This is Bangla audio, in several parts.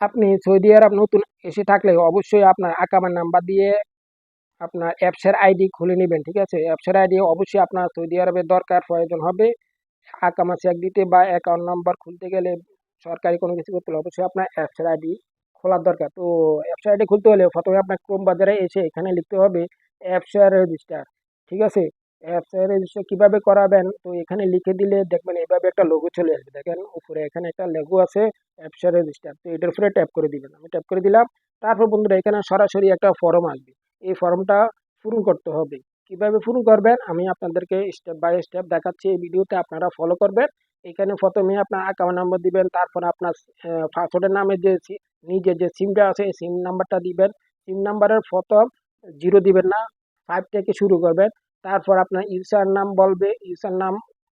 আপনি সৌদি আরব নতুন এসে থাকলে অবশ্যই আপনার আকামার নাম্বার দিয়ে আপনার অ্যাপসের আইডি খুলে নেবেন, ঠিক আছে? অ্যাপসের আইডি অবশ্যই আপনার সৌদি আরবের দরকার প্রয়োজন হবে। আকামা চেক দিতে বা অ্যাকাউন্ট নাম্বার খুলতে গেলে সরকারি কোনো কিছু করতে হলে অবশ্যই আপনার অ্যাপসের আইডি খোলার দরকার। তো অ্যাপসের আইডি খুলতে হলে প্রথমে আপনার ক্রোম বাজারে এসে এখানে লিখতে হবে অ্যাপসের রেজিস্টার, ঠিক আছে? অ্যাপসের রেজিস্টার কীভাবে করাবেন? তো এখানে লিখে দিলে দেখবেন এভাবে একটা লোগো চলে আসবে। দেখেন, উপরে এখানে একটা লোগো আছে অ্যাপসের রেজিস্টার তো এটার উপরে ট্যাপ করে দিবেন। আমি ট্যাপ করে দিলাম। তারপর বন্ধুরা, এখানে সরাসরি একটা ফর্ম আসবে। এই ফর্মটা পূরণ করতে হবে। কীভাবে পূরণ করবেন? আমি আপনাদেরকে স্টেপ বাই স্টেপ দেখাচ্ছি। এই ভিডিওতে আপনারা ফলো করবেন। এখানে প্রথমে আপনার অ্যাকাউন্ট নাম্বার দিবেন। তারপর আপনার পাসওয়ার্ডের নামে যে নিজের যে সিমটা আছে সিম নাম্বারটা দিবেন। সিম নাম্বারের প্রথম জিরো দিবেন না। ফাইভ থেকে শুরু করবেন। তারপর আপনার ইউজার নাম বলবে ইউজার নাম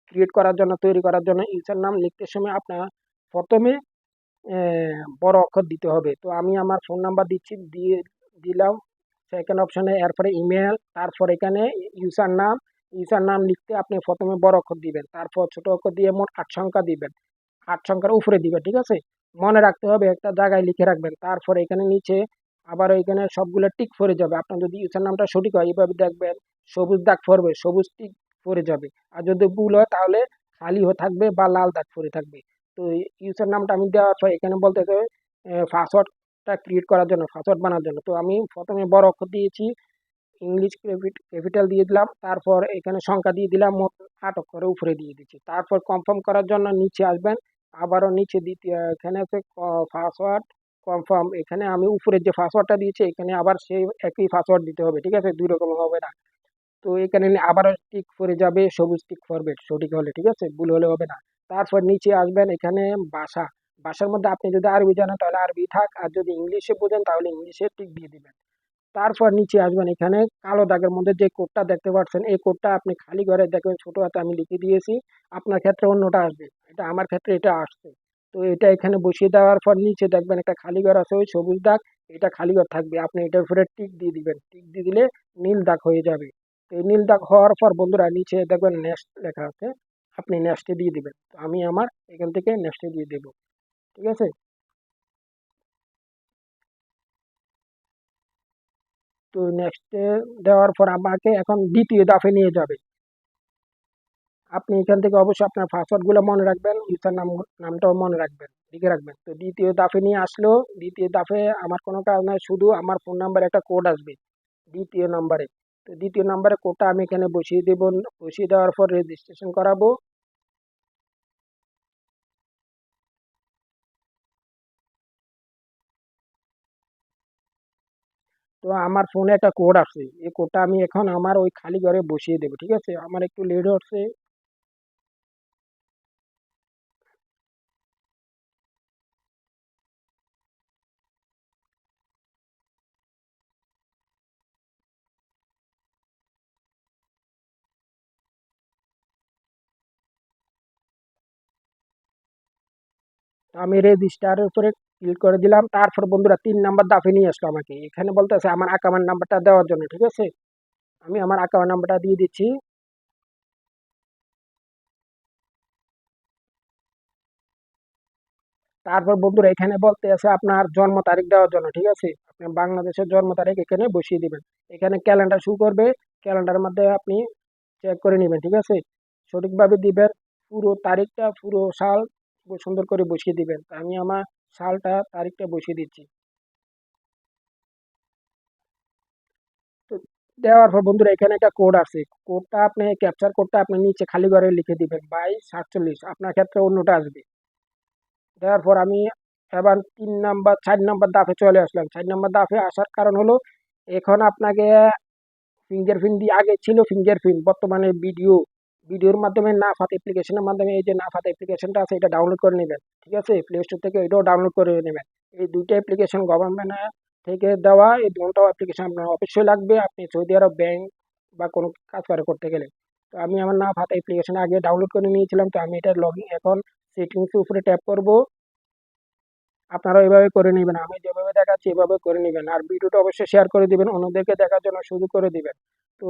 ক্রিয়েট করার জন্য, তৈরি করার জন্য ইউজার নাম লিখতে সময় আপনার প্রথমে বড় অক্ষর দিতে হবে। তো আমি আমার ফোন নাম্বার দিচ্ছি, দিয়ে দিলাম। সেকেন্ড অপশনে এরপরে ইমেল তারপর এখানে ইউজার নাম ইউজার নাম লিখতে আপনি প্রথমে বড় অক্ষর দিবেন। তারপর ছোট অক্ষর দিয়ে মোট আট সংখ্যা দিবেন। আট সংখ্যার উপরে দিবেন, ঠিক আছে? মনে রাখতে হবে, একটা জায়গায় লিখে রাখবেন। তারপর এখানে নিচে আবার এখানে সবগুলো টিক পড়ে যাবে। আপনার যদি ইউজার নামটা সঠিক হয়, এইভাবে দেখবেন সবুজ দাগ পড়বে, সবুজ টিক পড়ে যাবে। আর যদি ভুল হয় তাহলে খালি হয়ে থাকবে বা লাল দাগ পড়ে থাকবে। তো ইউজার নামটা আমি দেওয়ার পর এখানে বলতে হবে পাসওয়ার্ডটা ক্রিয়েট করার জন্য পাসওয়ার্ড বানার জন্য। তো আমি প্রথমে বড় অক্ষর দিয়েছি ইংলিশ ক্যাপিটাল দিয়ে দিলাম, তারপর এখানে সংখ্যা দিয়ে দিলাম, মোট আট অক্ষরে উপরে দিয়ে দিচ্ছি তারপর কনফার্ম করার জন্য নিচে আসবেন, আবারও নিচে দ্বিতীয়, এখানে আছে পাসওয়ার্ড কনফার্ম এখানে আমি উপরে যে পাসওয়ার্ডটা দিয়েছি, এখানে আবার সেই একই পাসওয়ার্ড দিতে হবে, ঠিক আছে? দুই রকম হবে না। তো এখানে আবারও টিক করে যাবে, সবুজ টিক করবে সঠিক হলে, ঠিক আছে? ভুল হলে হবে না। তারপর নিচে আসবেন এখানে বাসা। বাসার মধ্যে আপনি যদি আরবি জানেন তাহলে আরবি থাক, আর যদি ইংলিশে বোঝেন তাহলে ইংলিশে টিক দিয়ে দিবেন। তারপর নিচে আসবেন এখানে কালো দাগের মধ্যে যে কোডটা দেখতে পাচ্ছেন, এই কোডটা আপনি খালি ঘরে দেখবেন, ছোট হাতে আমি লিখে দিয়েছি, আপনার ক্ষেত্রে অন্যটা আসবে। এটা আমার ক্ষেত্রে এটা আসছে। তো এটা এখানে বসিয়ে দেওয়ার পর নিচে দেখবেন একটা খালি ঘর আছে, ওই সবুজ দাগ, এটা খালি ঘর থাকবে। আপনি এটার উপরে টিক দিয়ে দিবেন। টিক দিয়ে দিলে নীল দাগ হয়ে যাবে। এই নীল দাগ হওয়ার পর বন্ধুরা নিচে দেখবেন নেক্সট লেখা আছে। আপনি নেক্সটে দিয়ে দিবেন। তো আমি আমার এখান থেকে নেক্সটে দিয়ে দেব। ঠিক আছে? তো নেক্সটে দেওয়ার পর আমাকে এখন দ্বিতীয় দাফে নিয়ে যাবে। আপনি এখান থেকে অবশ্যই আপনার পাসওয়ার্ডগুলো মনে রাখবেন ইউজার নাম নামটাও মনে রাখবেন, লিখে রাখবেন। তো দ্বিতীয় দাফে নিয়ে আসলো দ্বিতীয় দাফে আমার কোনো কাজ নয় শুধু আমার ফোন নাম্বারে একটা কোড আসবে, দ্বিতীয় নাম্বারে। তো দ্বিতীয় নাম্বারে কোটা আমি এখানে বসিয়ে দেব, বসিয়ে দেওয়ার পর রেজিস্ট্রেশন করাবো। তো আমার ফোনে একটা কোড আসছে এই কোডটা আমি এখন আমার ওই খালি ঘরে বসিয়ে দেবো, ঠিক আছে? আমার একটু লেট হচ্ছে। আমি রেজিস্টারের উপরে ক্লিক করে দিলাম, তারপর বন্ধুরা তিন নাম্বার দাফে নিয়ে আসলো আমাকে। এখানে বলতেছে আমার অ্যাকাউন্ট নাম্বারটা দেওয়ার জন্য, ঠিক আছে? আমি আমার অ্যাকাউন্ট নাম্বারটা দিয়ে দিচ্ছি। তারপর বন্ধুরা এখানে বলতে আছে আপনার জন্ম তারিখ দেওয়ার জন্য, ঠিক আছে? আপনি বাংলাদেশের জন্ম তারিখ এখানে বসিয়ে দিবেন। এখানে ক্যালেন্ডার শুরু করবে ক্যালেন্ডারের মধ্যে আপনি চেক করে নেবেন, ঠিক আছে? সঠিকভাবে দিবেন পুরো তারিখটা, পুরো সাল সুন্দর করে বসিয়ে দিবেন। আমি আমার সালটা তারিখটা বসিয়ে দিচ্ছি। তো দেওয়ার পর বন্ধুরা, এখানে একটা কোড আছে। কোডটা আপনি ক্যাপচার কোডটা আপনি নিচে খালি ঘরে লিখে দিবেন বাইশ সাতচল্লিশ। আপনার ক্ষেত্রে অন্যটা আসবে। দেওয়ার পর আমি এবার তিন নাম্বার, চার নাম্বার দাফে চলে আসলাম। চার নাম্বার দাফে আসার কারণ হলো, এখন আপনাকে ফিঙ্গারপ্রিন্ট দিয়ে, আগে ছিল ফিঙ্গারপ্রিন্ট বর্তমানে ভিডিও ভিডিওর মাধ্যমে না নাফাত অ্যাপ্লিকেশনের মাধ্যমে এই যে নাফাত অ্যাপ্লিকেশনটা আছে, এটা ডাউনলোড করে নেবেন, ঠিক আছে? প্লে স্টোর থেকে এটাও ডাউনলোড করে নেবেন। এই দুইটা অ্যাপ্লিকেশন গভর্নমেন্ট থেকে দেওয়া, এই দুটো অ্যাপ্লিকেশন আপনার অবশ্যই লাগবে। আপনি সৌদি আরব ব্যাংক বা কোনো কাজ করে করতে গেলে। তো আমি আমার না নাফাত অ্যাপ্লিকেশন আগে ডাউনলোড করে নিয়েছিলাম, তো আমি এটা লগ এখন সেটিংসের উপরে ট্যাপ করব। আপনারা এভাবে করে নেবেন, আমি যেভাবে দেখাচ্ছি এভাবে করে নেবেন। আর ভিডিওটা অবশ্যই শেয়ার করে দিবেন, অন্যদেরকে দেখার জন্য শুরু করে দিবেন। তো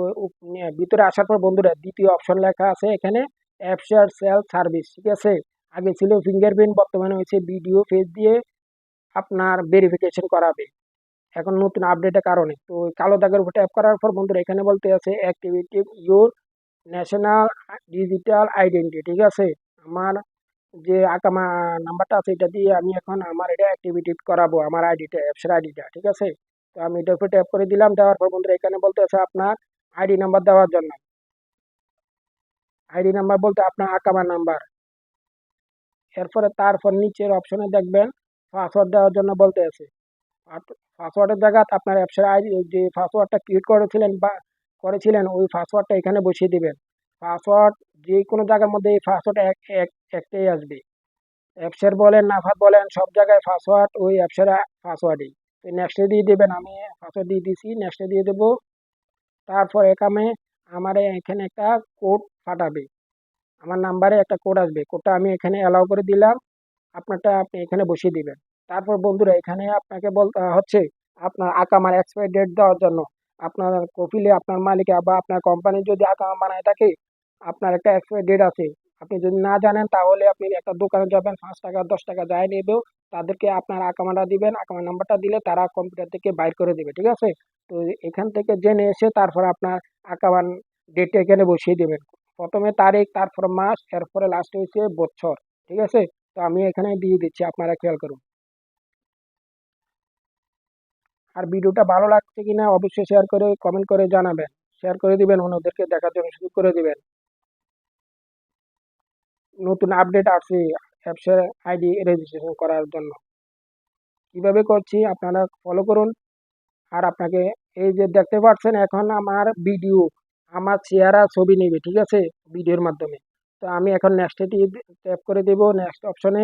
ভিতরে আসার পর বন্ধুরা, দ্বিতীয় অপশন লেখা আছে এখানে অ্যাপ শেয়ার সেল সার্ভিস ঠিক আছে? আগে ছিল ফিঙ্গারপ্রিন্ট বর্তমানে হয়েছে ভিডিও ফেস দিয়ে আপনার ভেরিফিকেশন করাবে। এখন নতুন আপডেটের কারণে। তো কালো দাগের উপর ট্যাপ করার পর বন্ধুরা, এখানে বলতে আছে activity your national digital identity ঠিক আছে? আমার যে আকামা নাম্বারটা আছে, এটা দিয়ে আমি এখন আমার এটা অ্যাক্টিভিটি করাবো, আমার আইডিটা অ্যাপসের আইডিটা ঠিক আছে? তো আমি এটার উপর ট্যাপ করে দিলাম, দেওয়ার পর বন্ধুরা এখানে বলতে আছে আপনার আইডি নাম্বার দেওয়ার জন্য। আইডি নাম্বার বলতে আপনার আকামা নাম্বার। এরপরে তারপর নিচের অপশনে দেখবেন পাসওয়ার্ড দেওয়ার জন্য বলতে আছে পাসওয়ার্ডের জায়গা আপনার অ্যাপসের আইডি যে পাসওয়ার্ডটা ক্রিয়েট করেছিলেন বা করেছিলেন, ওই পাসওয়ার্ডটা এখানে বসিয়ে দিবেন। পাসওয়ার্ড যে কোনো জায়গার মধ্যে এই পাসওয়ার্ড এক এক, একটাই আসবে। অ্যাপসের বলেন নাফাত বলেন, সব জায়গায় পাসওয়ার্ড ওই অ্যাপসের পাসওয়ার্ডই তো নেক্সটে দিয়ে দেবেন, আমি পাসওয়ার্ড দিয়ে দিছি নেক্সটে দিয়ে দেবো। তারপর এখানে আমার এখানে একটা কোড পাঠাবে। আমার নাম্বারে একটা কোড আসবে। কোডটা আমি এখানে অ্যালাউ করে দিলাম। আপনারটা আপনি এখানে বসিয়ে দিবেন। তারপর বন্ধুরা, এখানে আপনাকে বল হচ্ছে আপনার আকামার এক্সপায়ার ডেট দেওয়ার জন্য। আপনার কপিলে আপনার মালিক বা আপনার কোম্পানি যদি আকামা বানায় থাকে আপনার একটা এক্সপায়ার ডেট আছে। আপনি যদি না জানেন, তাহলে আপনি একটা দোকানে যাবেন, পাঁচ টাকা, দশ টাকা যাই নেবেও, তাদেরকে আপনার আকামাটা দিবেন আকামা নাম্বারটা দিলে তারা কম্পিউটার থেকে বাইর করে দেবে, ঠিক আছে? তো এখান থেকে জেনে এসে তারপর আপনার আকামান ডেটটা এখানে বসিয়ে দেবেন। প্রথমে তারিখ, তারপর মাস, এরপরে লাস্ট হয়েছে বছর, ঠিক আছে? তো আমি এখানে দিয়ে দিচ্ছি, আপনারা খেয়াল করুন। আর ভিডিওটা ভালো লাগছে কিনা, অবশ্যই শেয়ার করে কমেন্ট করে জানাবেন। শেয়ার করে দিবেন, অন্যদেরকে দেখার জন্য শুরু করে দিবেন। নতুন আপডেট আসছে অ্যাপসের আইডি রেজিস্ট্রেশন করার জন্য। কীভাবে করছি আপনারা ফলো করুন। আর আপনাকে এই যে দেখতে পাচ্ছেন, এখন আমার ভিডিও আমার চেহারা ছবি নেবে, ঠিক আছে? ভিডিওর মাধ্যমে। তো আমি এখন নেক্সট ট্যাপ করে দেব নেক্সট অপশনে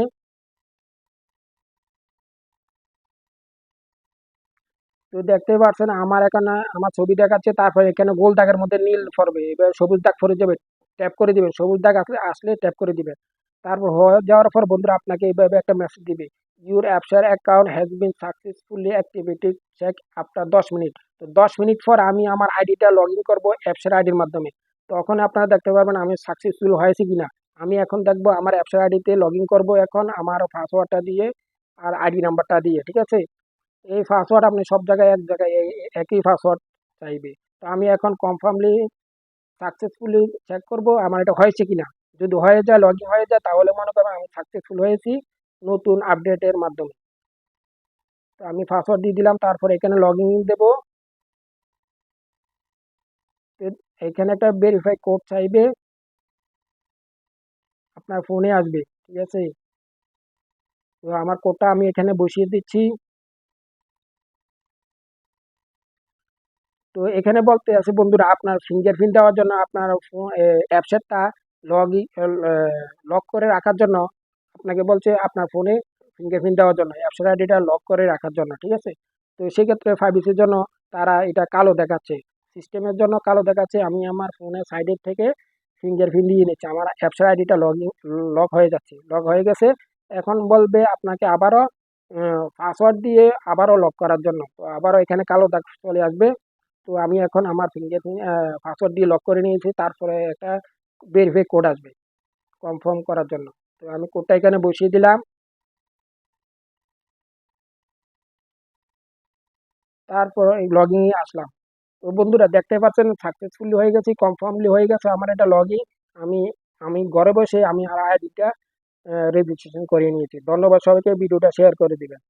তো দেখতে পাচ্ছেন, আমার এখানে, আমার ছবি দেখাচ্ছে, তারপরে এখানে গোল দাগের মধ্যে নীল পড়বে, এবার সবুজ দাগ পরে যাবে। ট্যাপ করে দিবেন। সবুজ দাগ আসলে আসলে ট্যাপ করে দিবেন। তারপর হয়ে যাওয়ার পর বন্ধুরা আপনাকে এইভাবে একটা মেসেজ দিবে। Your APAAR account has been successfully activity check after দশ মিনিট তো দশ মিনিট পর আমি আমার আইডিটা লগ ইন করব অ্যাপসের আইডির মাধ্যমে। তখন আপনারা দেখতে পারবেন আমি সাকসেসফুল হয়েছি কিনা। আমি এখন দেখব আমার অ্যাপসের আইডিতে লগ ইন করব এখন আমার পাসওয়ার্ডটা দিয়ে আর আইডি নাম্বারটা দিয়ে, ঠিক আছে? এই পাসওয়ার্ড আপনি সব জায়গায় এক জায়গায় একই পাসওয়ার্ড চাইবে। তো আমি এখন কনফার্মলি সাকসেসফুলি চেক করব, আমার এটা হয়েছে কিনা। যদি হয়ে যায় লগ ইন হয়ে যায়, তাহলে মনে করবেন আমি সাকসেসফুল হয়েছি নতুন আপডেটের মাধ্যমে। তো আমি পাসওয়ার্ড দিয়ে দিলাম, তারপর এখানে লগ ইন দেবো এখানে একটা ভেরিফাই কোড চাইবে। আপনার ফোনে আসবে, ঠিক আছে? তো আমার কোডটা আমি এখানে বসিয়ে দিচ্ছি। তো এখানে বলতে আছে, বন্ধুরা, আপনার ফিঙ্গারপ্রিন্ট দেওয়ার জন্য, আপনার অ্যাপসেটটা লগ লক করে রাখার জন্য, আপনাকে বলছে আপনার ফোনে ফিঙ্গারপ্রিন্ট দেওয়ার জন্য অ্যাপসের আইডিটা লক করে রাখার জন্য, ঠিক আছে? তো সেক্ষেত্রে ফাইভিসির জন্য তারা এটা কালো দেখাচ্ছে সিস্টেমের জন্য কালো দেখাচ্ছে, আমি আমার ফোনের সাইডের থেকে ফিঙ্গারপ্রিন্ট দিয়ে নিচ্ছি, আমার অ্যাপসের আইডিটা লগ লক হয়ে যাচ্ছে লক হয়ে গেছে, এখন বলবে আপনাকে আবারও পাসওয়ার্ড দিয়ে আবারও লক করার জন্য, তো আবারও এখানে কালো চলে আসবে তো আমি এখন আমার ফিঙ্গারপ্রিন্ট পাসওয়ার্ড দিয়ে লক করে নিয়েছি, তারপরে একটা ভেরিফাই কোড আসবে কনফার্ম করার জন্য। তো আমি কোডটা এখানে বসিয়ে দিলাম। তারপর লগইনে আসলাম। তো বন্ধুরা, দেখতে পাচ্ছেন সাকসেসফুলি হয়ে গেছে কনফার্মলি হয়ে গেছে আমার এটা লগইন আমি আমি ঘরে বসে আমি আর আইডিটা রেজিস্ট্রেশন করিয়ে নিয়েছি। ধন্যবাদ সবাইকে ভিডিওটা শেয়ার করে দিবেন।